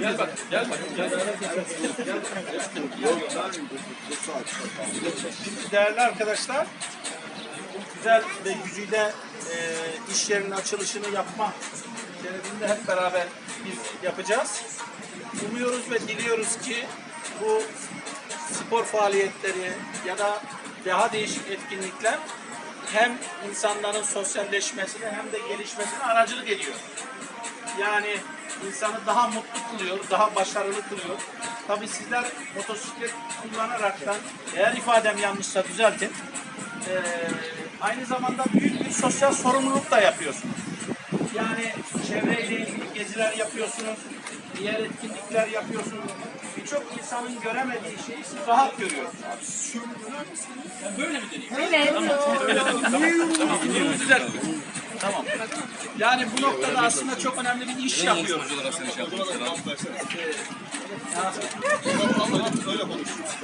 Gel bak, gel bak, gel Değerli arkadaşlar, güzel ve gücüyle e, iş yerinin açılışını yapma şerefinde hep beraber biz yapacağız. Umuyoruz ve diliyoruz ki bu spor faaliyetleri ya da daha değişik etkinlikler hem insanların sosyalleşmesine hem de gelişmesine aracılık ediyor. Yani insanı daha mutlu kılıyor, daha başarılı kılıyor. Tabii sizler motosiklet kullanaraktan, eğer ifadem yanlışsa düzeltin, eee, aynı zamanda büyük bir sosyal sorumluluk da yapıyorsunuz. Yani çevreyle ilgili geziler yapıyorsunuz, diğer etkinlikler yapıyorsunuz. Birçok insanın göremediği şeyi siz rahat görüyorsunuz. Ben böyle mi deneyeyim? Evet. Tamam, bunu düzelttim. Tamam. Yani bu noktada aslında çok önemli bir iş yapıyoruz.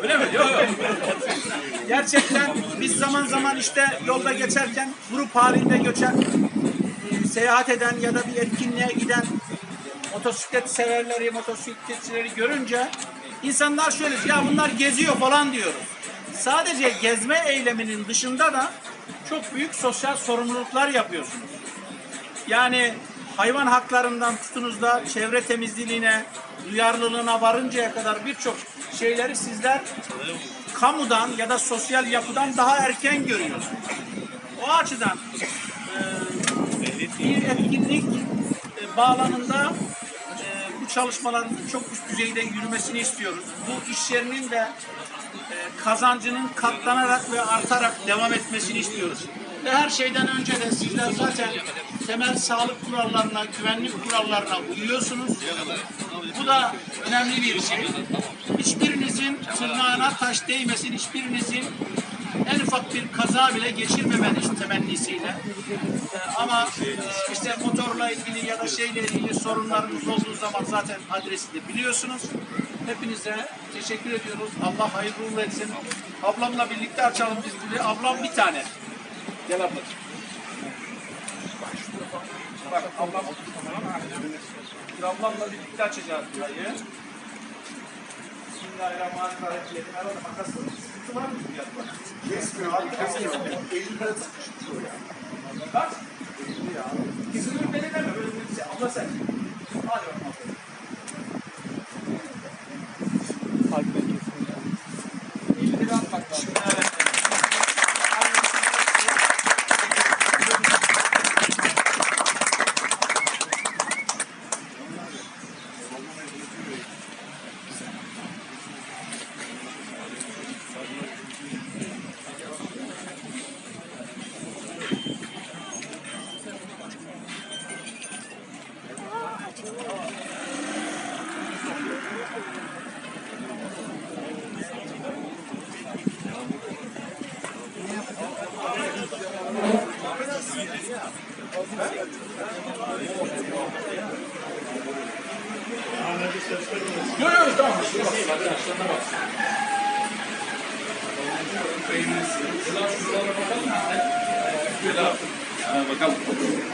Öyle mi? Yok yok. Gerçekten biz zaman zaman işte yolda geçerken grup halinde göçen, seyahat eden ya da bir etkinliğe giden motosiklet severleri, motosikletçileri görünce insanlar şöyle ya bunlar geziyor falan diyoruz. Sadece gezme eyleminin dışında da çok büyük sosyal sorumluluklar yapıyorsunuz. Yani hayvan haklarından tutunuz da çevre temizliğine, duyarlılığına varıncaya kadar birçok şeyleri sizler kamudan ya da sosyal yapıdan daha erken görüyorsunuz. O açıdan e, bir etkinlik e, bağlamında e, bu çalışmaların çok üst düzeyde yürümesini istiyoruz. Bu iş yerinin de kazancının katlanarak ve artarak devam etmesini istiyoruz. Ve her şeyden önce de sizler zaten temel sağlık kurallarına, güvenlik kurallarına uyuyorsunuz. Bu da önemli bir şey. Hiçbirinizin tırnağına taş değmesin, hiçbirinizin en ufak bir kaza bile geçirmemeniz temennisiyle. Ee, ama e, işte motorla ilgili ya da şeyle ilgili sorunlarınız olduğu zaman zaten adresi de biliyorsunuz. Hepinize teşekkür ediyoruz. Allah hayırlı uğurlu etsin. Ablamla birlikte açalım biz burayı. Ablam bir tane. Gel ablacığım. Bak ablam Biz ablamla birlikte açacağız burayı. Bismillahirrahmanirrahim. Elim arada makas var. Sıkıntı var mı? Kesmiyor abi. Kesmiyor. Elimle sıkıştırıyor ya. Bak. Kızının beni deme. Böyle bir şey. Abla sen. Hadi bakalım. Yok tamam. Bakalım bakalım.